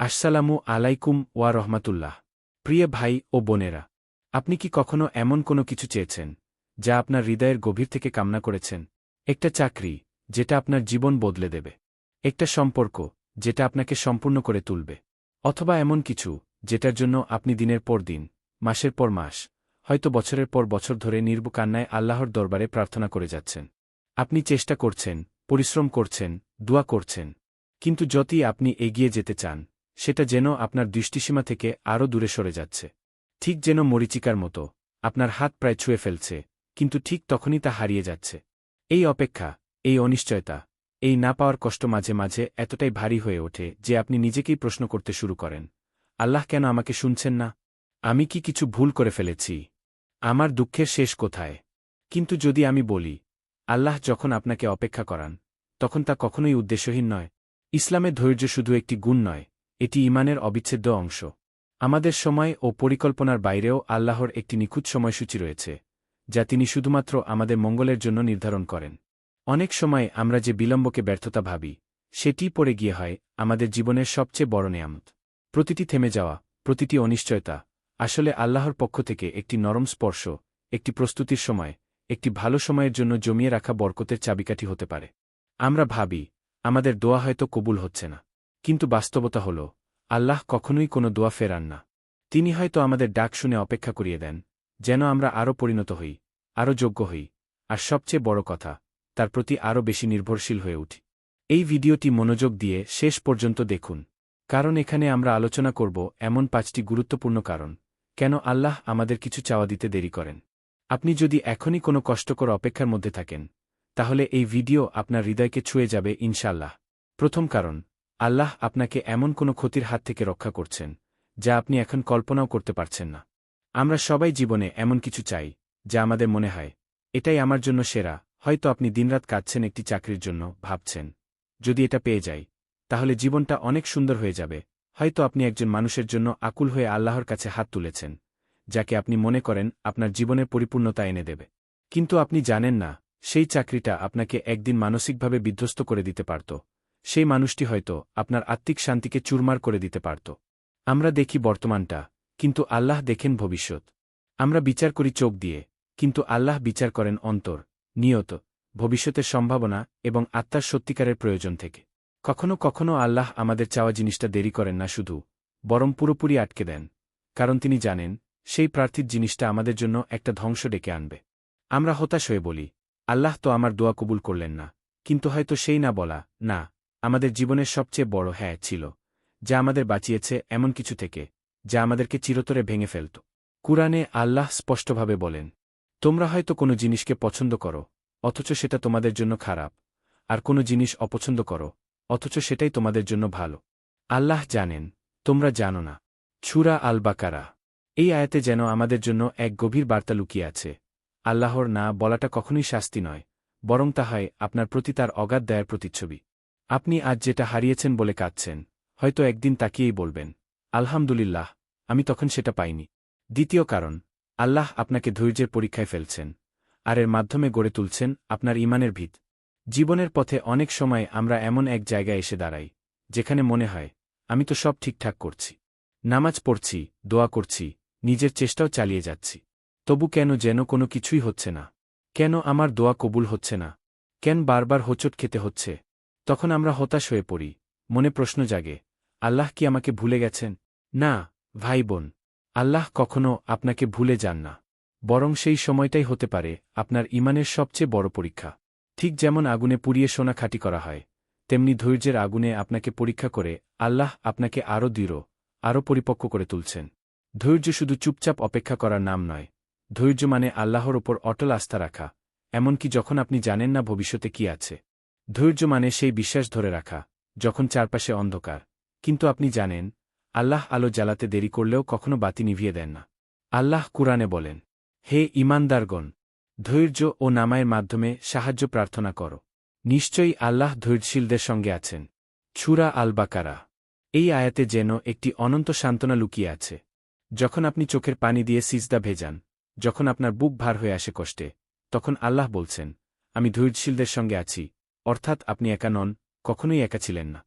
আসসালামু আলাইকুম ওয়া রহমাতুল্লাহ। প্রিয় ভাই ও বোনেরা, আপনি কি কখনো এমন কোনো কিছু চেয়েছেন, যা আপনার হৃদয়ের গভীর থেকে কামনা করেছেন? একটা চাকরি, যেটা আপনার জীবন বদলে দেবে। একটা সম্পর্ক, যেটা আপনাকে সম্পূর্ণ করে তুলবে। অথবা এমন কিছু, যেটার জন্য আপনি দিনের পর দিন, মাসের পর মাস, হয়তো বছরের পর বছর ধরে নির্বকান্নায় আল্লাহর দরবারে প্রার্থনা করে যাচ্ছেন। আপনি চেষ্টা করছেন, পরিশ্রম করছেন, দোয়া করছেন। কিন্তু যতই আপনি এগিয়ে যেতে চান সেটা যেন আপনার দৃষ্টিসীমা থেকে আরও দূরে সরে যাচ্ছে। ঠিক যেন মরিচিকার মতো, আপনার হাত প্রায় ছুঁয়ে ফেলছে, কিন্তু ঠিক তখনই তা হারিয়ে যাচ্ছে। এই অপেক্ষা, এই অনিশ্চয়তা, এই না পাওয়ার কষ্ট মাঝে মাঝে এতটাই ভারী হয়ে ওঠে যে আপনি নিজেকেই প্রশ্ন করতে শুরু করেন, আল্লাহ কেন আমাকে শুনছেন না? আমি কি কিছু ভুল করে ফেলেছি? আমার দুঃখের শেষ কোথায়? কিন্তু যদি আমি বলি, আল্লাহ যখন আপনাকে অপেক্ষা করান, তখন তা কখনোই উদ্দেশ্যহীন নয়। ইসলামে ধৈর্য শুধু একটি গুণ নয় এটি ইমানের অবিচ্ছেদ্য অংশ। আমাদের সময় ও পরিকল্পনার বাইরেও আল্লাহর একটি নিখুঁত সময়সূচি রয়েছে, যা তিনি শুধুমাত্র আমাদের মঙ্গলের জন্য নির্ধারণ করেন। অনেক সময় আমরা যে বিলম্বকে ব্যর্থতা ভাবি সেটিই পড়ে গিয়ে হয় আমাদের জীবনের সবচেয়ে বড় নেয়ামত। প্রতিটি থেমে যাওয়া, প্রতিটি অনিশ্চয়তা, আসলে আল্লাহর পক্ষ থেকে একটি নরম স্পর্শ, একটি প্রস্তুতির সময়, একটি ভালো সময়ের জন্য জমিয়ে রাখা বরকতের চাবিকাঠি হতে পারে। আমরা ভাবি, আমাদের দোয়া হয়তো কবুল হচ্ছে না। কিন্তু বাস্তবতা হল, আল্লাহ কখনোই কোনো দোয়া ফেরান না। তিনি হয়তো আমাদের ডাক শুনে অপেক্ষা করিয়ে দেন, যেন আমরা আরও পরিণত হই, আরও যোগ্য হই, আর সবচেয়ে বড় কথা, তার প্রতি আরও বেশি নির্ভরশীল হয়ে উঠি। এই ভিডিওটি মনোযোগ দিয়ে শেষ পর্যন্ত দেখুন, কারণ এখানে আমরা আলোচনা করব এমন পাঁচটি গুরুত্বপূর্ণ কারণ, কেন আল্লাহ আমাদের কিছু চাওয়া দিতে দেরি করেন। আপনি যদি এখনই কোনো কষ্টকর অপেক্ষার মধ্যে থাকেন, তাহলে এই ভিডিও আপনার হৃদয়কে ছুঁয়ে যাবে ইনশাল্লাহ প্রথম কারণ আল্লাহ আপনাকে এমন কোনো ক্ষতির হাত থেকে রক্ষা করছেন, যা আপনি এখন কল্পনাও করতে পারছেন না। আমরা সবাই জীবনে এমন কিছু চাই, যা আমাদের মনে হয়, এটাই আমার জন্য সেরা, হয়তো আপনি দিনরাত কাটছেন একটি চাকরির জন্য, ভাবছেন, যদি এটা পেয়ে যাই, তাহলে জীবনটা অনেক সুন্দর হয়ে যাবে, হয়তো আপনি একজন মানুষের জন্য আকুল হয়ে আল্লাহর কাছে হাত তুলেছেন, যাকে আপনি মনে করেন আপনার জীবনের পরিপূর্ণতা এনে দেবে। কিন্তু আপনি জানেন না, সেই চাকরিটা আপনাকে একদিন মানসিকভাবে বিধ্বস্ত করে দিতে পারত। সেই মানুষটি হয়তো আপনার আত্মিক শান্তিকে চুরমার করে দিতে পারত। আমরা দেখি বর্তমানটা, কিন্তু আল্লাহ দেখেন ভবিষ্যৎ। আমরা বিচার করি চোখ দিয়ে, কিন্তু আল্লাহ বিচার করেন অন্তর, নিয়ত, ভবিষ্যতের সম্ভাবনা এবং আত্মার সত্যিকারের প্রয়োজন থেকে। কখনো কখনো আল্লাহ আমাদের চাওয়া জিনিসটা দেরি করেন না শুধু, বরং পুরোপুরি আটকে দেন, কারণ তিনি জানেন, সেই প্রার্থীর জিনিসটা আমাদের জন্য একটা ধ্বংস ডেকে আনবে। আমরা হতাশ হয়ে বলি, আল্লাহ তো আমার দোয়া কবুল করলেন না, কিন্তু হয়তো সেই না বলা, না আমাদের জীবনের সবচেয়ে বড় হ্যাঁ ছিল, যা আমাদের বাঁচিয়েছে এমন কিছু থেকে, যা আমাদেরকে চিরতরে ভেঙে ফেলত। কুরআনে আল্লাহ স্পষ্টভাবে বলেন, তোমরা হয়তো কোনো জিনিসকে পছন্দ করো, অথচ সেটা তোমাদের জন্য খারাপ, আর কোনো জিনিস অপছন্দ করো, অথচ সেটাই তোমাদের জন্য ভালো। আল্লাহ জানেন, তোমরা জানো না। ছুরা আল বাকারা এই আয়াতে যেন আমাদের জন্য এক গভীর বার্তা লুকিয়ে আছে। আল্লাহর না বলাটা কখনোই শাস্তি নয়, বরং তা হয় আপনার প্রতি তার অগাধ দেয়ার প্রতিচ্ছবি। আপনি আজ যেটা হারিয়েছেন বলে কাঁদছেন, হয়তো একদিন তাকিয়েই বলবেন, আলহামদুলিল্লাহ, আমি তখন সেটা পাইনি। দ্বিতীয় কারণ, আল্লাহ আপনাকে ধৈর্যের পরীক্ষায় ফেলছেন, আর এর মাধ্যমে গড়ে তুলছেন আপনার ইমানের ভিত। জীবনের পথে অনেক সময় আমরা এমন এক জায়গায় এসে দাঁড়াই, যেখানে মনে হয়, আমি তো সব ঠিকঠাক করছি। নামাজ পড়ছি, দোয়া করছি, নিজের চেষ্টাও চালিয়ে যাচ্ছি। তবু কেন যেন কোনো কিছুই হচ্ছে না? কেন আমার দোয়া কবুল হচ্ছে না? কেন বারবার হোঁচট খেতে হচ্ছে? তখন আমরা হতাশ হয়ে পড়ি। মনে প্রশ্ন জাগে, আল্লাহ কি আমাকে ভুলে গেছেন? না, ভাই বোন, আল্লাহ কখনো আপনাকে ভুলে যান না। বরং সেই সময়টাই হতে পারে আপনার ইমানের সবচেয়ে বড় পরীক্ষা। ঠিক যেমন আগুনে পুড়িয়ে সোনা খাঁটি করা হয়, তেমনি ধৈর্যের আগুনে আপনাকে পরীক্ষা করে আল্লাহ আপনাকে আরও দৃঢ়, আরও পরিপক্ক করে তুলছেন। ধৈর্য শুধু চুপচাপ অপেক্ষা করার নাম নয়। ধৈর্য মানে আল্লাহর ওপর অটল আস্থা রাখা, এমনকি যখন আপনি জানেন না ভবিষ্যতে কি আছে। ধৈর্য মানে সেই বিশ্বাস ধরে রাখা, যখন চারপাশে অন্ধকার। কিন্তু আপনি জানেন, আল্লাহ আলো জ্বালাতে দেরি করলেও কখনো বাতি নিভিয়ে দেন না। আল্লাহ কুরআনে বলেন, হে ইমানদারগণ ধৈর্য ও নামায়ের মাধ্যমে সাহায্য প্রার্থনা করো। নিশ্চয়ই আল্লাহ ধৈর্যশীলদের সঙ্গে আছেন। ছুরা আল বাকারা এই আয়াতে যেন একটি অনন্ত সান্ত্বনা লুকিয়ে আছে। যখন আপনি চোখের পানি দিয়ে সিজদা ভেজান, যখন আপনার বুক ভার হয়ে আসে কষ্টে, তখন আল্লাহ বলছেন, আমি ধৈর্যশীলদের সঙ্গে আছি অর্থাৎ আপনি একা নন, কখনোই একা ছিলেন না।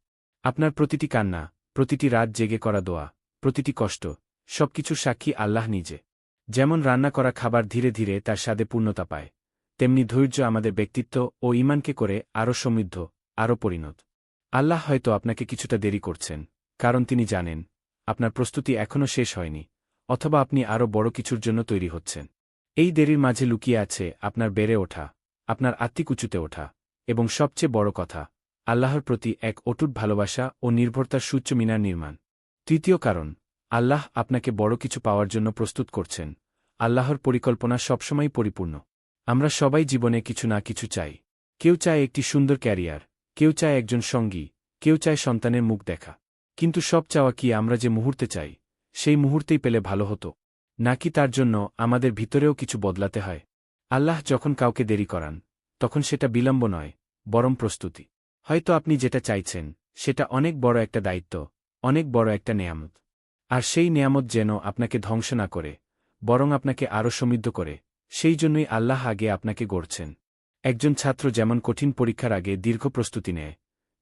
আপনার প্রতিটি কান্না, প্রতিটি রাত জেগে করা দোয়া, প্রতিটি কষ্ট, সবকিছুর সাক্ষী আল্লাহ নিজে। যেমন রান্না করা খাবার ধীরে ধীরে তার স্বাদে পূর্ণতা পায়, তেমনি ধৈর্য আমাদের ব্যক্তিত্ব ও ইমানকে করে আরও সমৃদ্ধ, আরও পরিণত। আল্লাহ হয়তো আপনাকে কিছুটা দেরি করছেন, কারণ তিনি জানেন, আপনার প্রস্তুতি এখনও শেষ হয়নি, অথবা আপনি আরও বড় কিছুর জন্য তৈরি হচ্ছেন। এই দেরির মাঝে লুকিয়ে আছে আপনার বেড়ে ওঠা, আপনার আত্মিক উঁচুতে ওঠা এবং সবচেয়ে বড় কথা, আল্লাহর প্রতি এক অটুট ভালোবাসা ও নির্ভরতার সূচ্য মিনার নির্মাণ। তৃতীয় কারণ, আল্লাহ আপনাকে বড় কিছু পাওয়ার জন্য প্রস্তুত করছেন। আল্লাহর পরিকল্পনা সবসময় পরিপূর্ণ। আমরা সবাই জীবনে কিছু না কিছু চাই। কেউ চায় একটি সুন্দর ক্যারিয়ার, কেউ চায় একজন সঙ্গী, কেউ চায় সন্তানের মুখ দেখা। কিন্তু সব চাওয়া কি আমরা যে মুহূর্তে চাই, সেই মুহূর্তেই পেলে ভালো হতো। নাকি তার জন্য আমাদের ভিতরেও কিছু বদলাতে হয়? আল্লাহ যখন কাউকে দেরি করান তখন সেটা বিলম্ব নয়, বরং প্রস্তুতি। হয়তো আপনি যেটা চাইছেন, সেটা অনেক বড় একটা দায়িত্ব, অনেক বড় একটা নেয়ামত। আর সেই নেয়ামত যেন আপনাকে ধ্বংস না করে, বরং আপনাকে আরও সমৃদ্ধ করে, সেই জন্যই আল্লাহ আগে আপনাকে গড়ছেন। একজন ছাত্র যেমন কঠিন পরীক্ষার আগে দীর্ঘ প্রস্তুতি নেয়,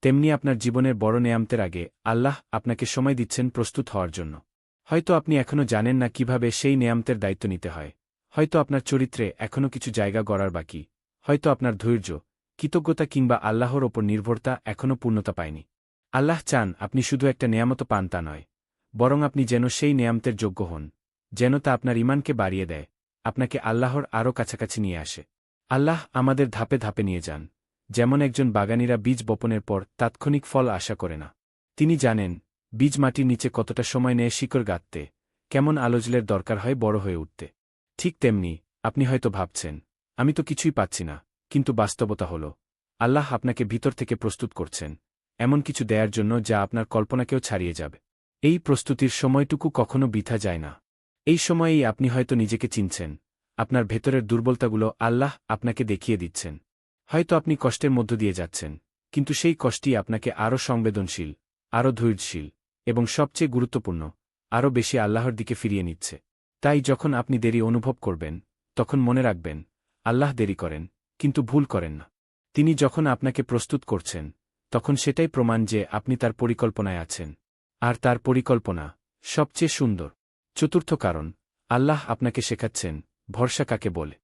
তেমনি আপনার জীবনের বড় নেয়ামতের আগে আল্লাহ আপনাকে সময় দিচ্ছেন প্রস্তুত হওয়ার জন্য। হয়তো আপনি এখনও জানেন না কীভাবে সেই নেয়ামতের দায়িত্ব নিতে হয়, হয়তো আপনার চরিত্রে এখনও কিছু জায়গা গড়ার বাকি হয়তো আপনার ধৈর্য, কৃতজ্ঞতা কিংবা আল্লাহর ওপর নির্ভরতা এখনও পূর্ণতা পায়নি। আল্লাহ চান আপনি শুধু একটা নেয়ামত পান তা নয়, বরং আপনি যেন সেই নেয়ামতের যোগ্য হন, যেন তা আপনার ইমানকে বাড়িয়ে দেয়, আপনাকে আল্লাহর আরও কাছাকাছি নিয়ে আসে। আল্লাহ আমাদের ধাপে ধাপে নিয়ে যান, যেমন একজন বাগানিরা বীজ বপনের পর তাৎক্ষণিক ফল আশা করে না। তিনি জানেন, বীজ মাটির নিচে কতটা সময় নেয় শিকড় গাঁততে, কেমন আলোজলের দরকার হয় বড় হয়ে উঠতে। ঠিক তেমনি, আপনি হয়তো ভাবছেন আমি তো কিছুই পাচ্ছি না, কিন্তু বাস্তবতা হল, আল্লাহ আপনাকে ভিতর থেকে প্রস্তুত করছেন, এমন কিছু দেয়ার জন্য যা আপনার কল্পনাকেও ছাড়িয়ে যাবে। এই প্রস্তুতির সময়টুকু কখনো বিথা যায় না। এই সময়েই আপনি হয়তো নিজেকে চিনছেন, আপনার ভেতরের দুর্বলতাগুলো আল্লাহ আপনাকে দেখিয়ে দিচ্ছেন। হয়তো আপনি কষ্টের মধ্য দিয়ে যাচ্ছেন, কিন্তু সেই কষ্টই আপনাকে আরও সংবেদনশীল, আরও ধৈর্যশীল এবং সবচেয়ে গুরুত্বপূর্ণ, আরও বেশি আল্লাহর দিকে ফিরিয়ে নিচ্ছে। তাই যখন আপনি দেরি অনুভব করবেন, তখন মনে রাখবেন আল্লাহ দেরি করেন, কিন্তু ভুল করেন না। তিনি যখন আপনাকে প্রস্তুত করছেন, তখন সেটাই প্রমাণ যে আপনি তার পরিকল্পনায় আছেন। আর তার পরিকল্পনা সবচেয়ে সুন্দর। চতুর্থ কারণ, আল্লাহ আপনাকে শেখাচ্ছেন, ভরসা কাকে বলে।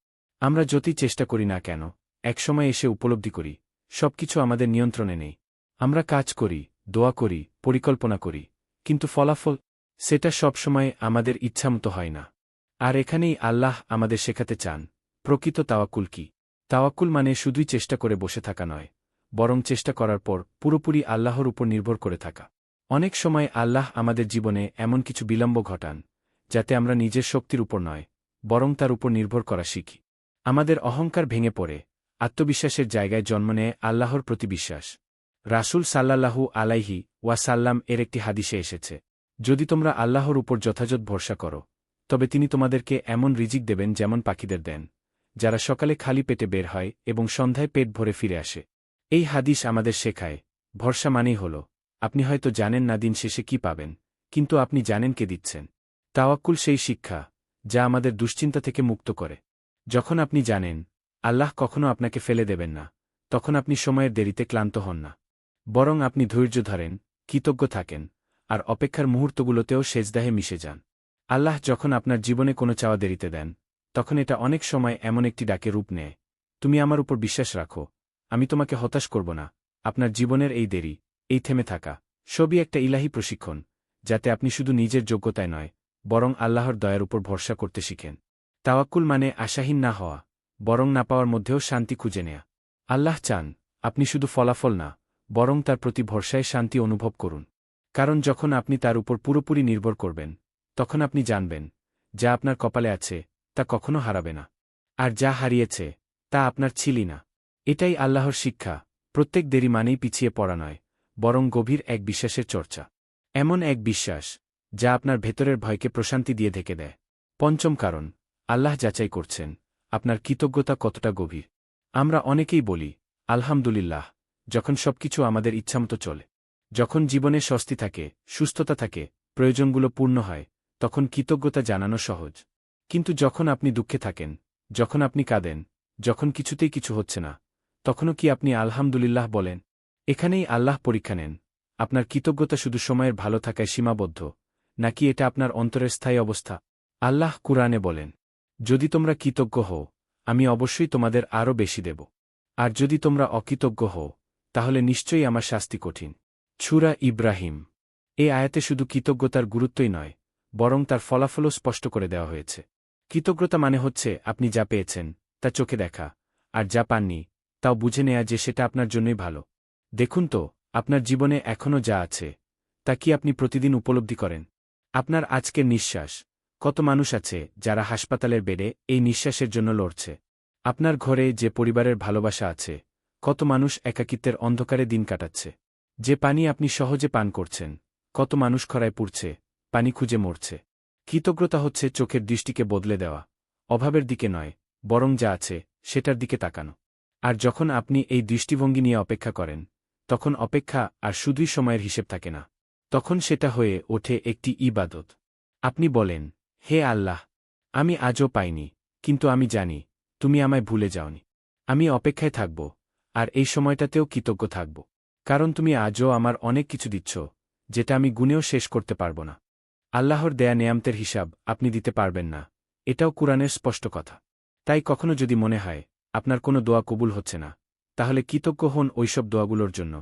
আমরা যতই চেষ্টা করি না কেন, একসময় এসে উপলব্ধি করি, সবকিছু আমাদের নিয়ন্ত্রণে নেই। আমরা কাজ করি, দোয়া করি, পরিকল্পনা করি, কিন্তু ফলাফল, সেটা সবসময় আমাদের ইচ্ছামতো হয় না। আর এখানেই আল্লাহ আমাদের শেখাতে চান প্রকৃত তাওয়াকুল কি? তাওয়াক্কুল মানে শুধুই চেষ্টা করে বসে থাকা নয়, বরং চেষ্টা করার পর পুরোপুরি আল্লাহর উপর নির্ভর করে থাকা। অনেক সময় আল্লাহ আমাদের জীবনে এমন কিছু বিলম্ব ঘটান, যাতে আমরা নিজের শক্তির উপর নয়, বরং তার উপর নির্ভর করা শিখি। আমাদের অহংকার ভেঙে পড়ে, আত্মবিশ্বাসের জায়গায় জন্ম নেয় আল্লাহর প্রতি বিশ্বাস। রাসুল সাল্লাল্লাহু আলাইহি ওয়াসাল্লাম এর একটি হাদিসে এসেছে, যদি তোমরা আল্লাহর উপর যথাযথ ভরসা করো, তবে তিনি তোমাদেরকে এমন রিজিক দেবেন যেমন পাখিদের দেন। যারা সকালে খালি পেটে বের হয় এবং সন্ধ্যায় পেট ভরে ফিরে আসে। এই হাদিস আমাদের শেখায়, ভরসা মানেই হল, আপনি হয়তো জানেন না দিন শেষে কি পাবেন, কিন্তু আপনি জানেন কে দিচ্ছেন। তাওয়াক্কুল সেই শিক্ষা, যা আমাদের দুশ্চিন্তা থেকে মুক্ত করে। যখন আপনি জানেন, আল্লাহ কখনো আপনাকে ফেলে দেবেন না, তখন আপনি সময়ের দেরিতে ক্লান্ত হন না। বরং আপনি ধৈর্য ধরেন, কৃতজ্ঞ থাকেন, আর অপেক্ষার মুহূর্তগুলোতেও সেজদাহে মিশে যান। আল্লাহ যখন আপনার জীবনে কোনো চাওয়া দেরিতে দেন তখন এটা অনেক সময় এমন একটি ডাকে রূপ নেয়। তুমি আমার উপর বিশ্বাস রাখো। আমি তোমাকে হতাশ করব না। আপনার জীবনের এই দেরি, এই থেমে থাকা, সবই একটা ইলাহি প্রশিক্ষণ, যাতে আপনি শুধু নিজের যোগ্যতায় নয়, বরং আল্লাহর দয়ার উপর ভরসা করতে শিখেন। তাওয়াক্কুল মানে আশাহীন না হওয়া, বরং না পাওয়ার মধ্যেও শান্তি খুঁজে নেয়া। আল্লাহ চান, আপনি শুধু ফলাফল না, বরং তার প্রতি ভরসায় শান্তি অনুভব করুন। কারণ যখন আপনি তার উপর পুরোপুরি নির্ভর করবেন, তখন আপনি জানবেন, যা আপনার কপালে আছে তা কখনো হারাবে না। আর যা হারিয়েছে, তা আপনার ছিলি না। এটাই আল্লাহর শিক্ষা, প্রত্যেক দেরি মানেই পিছিয়ে পড়া নয়, বরং গভীর এক বিশ্বাসের চর্চা। এমন এক বিশ্বাস, যা আপনার ভেতরের ভয়কে প্রশান্তি দিয়ে ঢেকে দেয়। পঞ্চম কারণ, আল্লাহ যাচাই করছেন, আপনার কৃতজ্ঞতা কতটা গভীর। আমরা অনেকেই বলি, আলহামদুলিল্লাহ, যখন সবকিছু আমাদের ইচ্ছামতো চলে। যখন জীবনে স্বস্তি থাকে, সুস্থতা থাকে, প্রয়োজনগুলো পূর্ণ হয়, তখন কৃতজ্ঞতা জানানো সহজ। কিন্তু যখন আপনি দুঃখে থাকেন, যখন আপনি কাঁদেন, যখন কিছুতেই কিছু হচ্ছে না, তখনও কি আপনি আলহামদুলিল্লাহ বলেন, এখানেই আল্লাহ পরীক্ষা নেন, আপনার কৃতজ্ঞতা শুধু সময়ের ভালো থাকায় সীমাবদ্ধ, নাকি এটা আপনার অন্তরের স্থায়ী অবস্থা? আল্লাহ কুরআনে বলেন, যদি তোমরা কৃতজ্ঞ হও, আমি অবশ্যই তোমাদের আরও বেশি দেব। আর যদি তোমরা অকৃতজ্ঞ হও, তাহলে নিশ্চয়ই আমার শাস্তি কঠিন। ছুরা ইব্রাহিম। এ আয়াতে শুধু কৃতজ্ঞতার গুরুত্বই নয়, বরং তার ফলাফলও স্পষ্ট করে দেওয়া হয়েছে। কৃতজ্ঞতা মানে হচ্ছে, আপনি যা পেয়েছেন, তা চোখে দেখা, আর যা পাননি, তাও বুঝে নেয়া যে সেটা আপনার জন্যই ভালো। দেখুন তো, আপনার জীবনে এখনও যা আছে, তা কি আপনি প্রতিদিন উপলব্ধি করেন? আপনার আজকের নিঃশ্বাস, কত মানুষ আছে যারা হাসপাতালের বেডে এই নিঃশ্বাসের জন্য লড়ছে? আপনার ঘরে যে পরিবারের ভালোবাসা আছে, কত মানুষ একাকিত্বের অন্ধকারে দিন কাটাচ্ছে? যে পানি আপনি সহজে পান করছেন, কত মানুষ খরায় পুড়ছে, পানি খুঁজে মরছে? কৃতজ্ঞতা হচ্ছে চোখের দৃষ্টিকে বদলে দেওয়া, অভাবের দিকে নয়, বরং যা আছে, সেটার দিকে তাকানো। আর যখন আপনি এই দৃষ্টিভঙ্গি নিয়ে অপেক্ষা করেন, তখন অপেক্ষা আর শুধুই সময়ের হিসেব থাকে না। তখন সেটা হয়ে ওঠে একটি ইবাদত। আপনি বলেন, হে আল্লাহ, আমি আজও পাইনি, কিন্তু আমি জানি, তুমি আমায় ভুলে যাওনি। আমি অপেক্ষায় থাকব, আর এই সময়টাতেও কৃতজ্ঞ থাকব। কারণ তুমি আজও আমার অনেক কিছু দিচ্ছ, যেটা আমি গুনেও শেষ করতে পারব না। আল্লাহর দেয়া নেয়ামতের হিসাব আপনি দিতে পারবেন না। এটাও কুরআনের স্পষ্ট কথা। তাই কখনো যদি মনে হয়, আপনার কোনো দোয়া কবুল হচ্ছে না, তাহলে কৃতজ্ঞ হন ওইসব দোয়াগুলোর জন্য,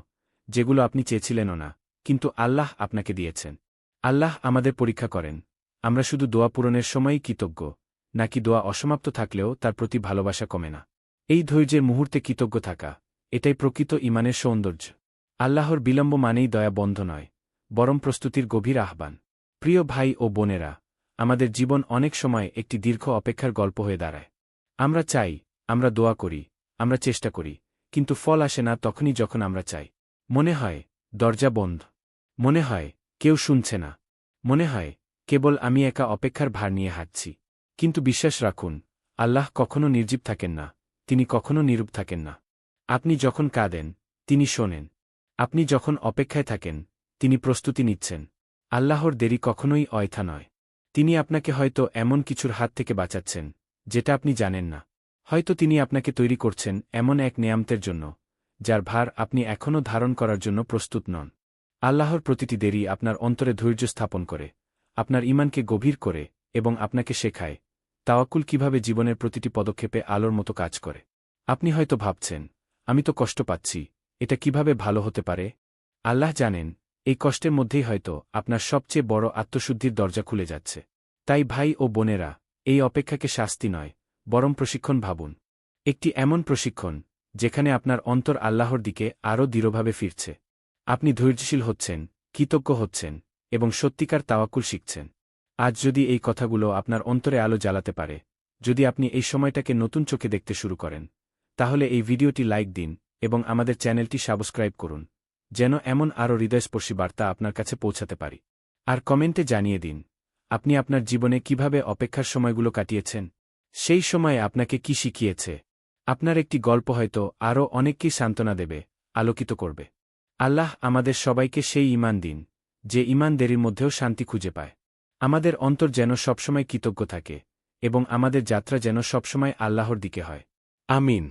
যেগুলো আপনি চেয়েছিলেনও না, কিন্তু আল্লাহ আপনাকে দিয়েছেন। আল্লাহ আমাদের পরীক্ষা করেন। আমরা শুধু দোয়া পূরণের সময়ই কৃতজ্ঞ, নাকি দোয়া অসমাপ্ত থাকলেও তার প্রতি ভালোবাসা কমে না। এই ধৈর্যের মুহূর্তে কৃতজ্ঞ থাকা, এটাই প্রকৃত ইমানের সৌন্দর্য। আল্লাহর বিলম্ব মানেই দয়া বন্ধ নয়, বরং প্রস্তুতির গভীর আহ্বান। প্রিয় ভাই ও বোনেরা, আমাদের জীবন অনেক সময় একটি দীর্ঘ অপেক্ষার গল্প হয়ে দাঁড়ায়। আমরা চাই, আমরা দোয়া করি, আমরা চেষ্টা করি, কিন্তু ফল আসে না তখনই যখন আমরা চাই। মনে হয়, দরজা বন্ধ। মনে হয়, কেউ শুনছে না। মনে হয়, কেবল আমি একা অপেক্ষার ভার নিয়ে হাঁটছি। কিন্তু বিশ্বাস রাখুন, আল্লাহ কখনো নির্জীব থাকেন না, তিনি কখনো নিরূপ থাকেন না। আপনি যখন কাঁদেন, তিনি শোনেন। আপনি যখন অপেক্ষায় থাকেন, তিনি প্রস্তুতি নিচ্ছেন। আল্লাহর দেরি কখনোই অয়থা নয়। তিনি আপনাকে হয়তো এমন কিছুর হাত থেকে বাঁচাচ্ছেন, যেটা আপনি জানেন না। হয়তো তিনি আপনাকে তৈরি করছেন এমন এক নেয়ামতের জন্য, যার ভার আপনি এখনও ধারণ করার জন্য প্রস্তুত নন। আল্লাহর প্রতিটি দেরি আপনার অন্তরে ধৈর্য স্থাপন করে, আপনার ইমানকে গভীর করে এবং আপনাকে শেখায়, তাওয়াক্কুল কীভাবে জীবনের প্রতিটি পদক্ষেপে আলোর মতো কাজ করে। আপনি হয়তো ভাবছেন, আমি তো কষ্ট পাচ্ছি, এটা কীভাবে ভালো হতে পারে? আল্লাহ জানেন এই কষ্টের মধ্যেই হয়তো আপনার সবচেয়ে বড় আত্মশুদ্ধির দরজা খুলে যাচ্ছে। তাই ভাই ও বোনেরা, এই অপেক্ষাকে শাস্তি নয়, বরং প্রশিক্ষণ ভাবুন। একটি এমন প্রশিক্ষণ, যেখানে আপনার অন্তর আল্লাহর দিকে আরও দৃঢ়ভাবে ফিরছে। আপনি ধৈর্যশীল হচ্ছেন, কৃতজ্ঞ হচ্ছেন, এবং সত্যিকার তাওয়াক্কুল শিখছেন। আজ যদি এই কথাগুলো আপনার অন্তরে আলো জ্বালাতে পারে, যদি আপনি এই সময়টাকে নতুন চোখে দেখতে শুরু করেন, তাহলে এই ভিডিওটি লাইক দিন এবং আমাদের চ্যানেলটি সাবস্ক্রাইব করুন। যেন এমন আরও হৃদয়স্পর্শী বার্তা আপনার কাছে পৌঁছাতে পারি। আর কমেন্টে জানিয়ে দিন, আপনি আপনার জীবনে কীভাবে অপেক্ষার সময়গুলো কাটিয়েছেন? সেই সময়ে আপনাকে কি শিখিয়েছে? আপনার একটি গল্প হয়তো আরও অনেককেই সান্ত্বনা দেবে, আলোকিত করবে। আল্লাহ আমাদের সবাইকে সেই ইমান দিন, যে ইমান দেরির মধ্যেও শান্তি খুঁজে পায়। আমাদের অন্তর যেন সবসময় কৃতজ্ঞ থাকে এবং আমাদের যাত্রা যেন সবসময় আল্লাহর দিকে হয়। আমিন।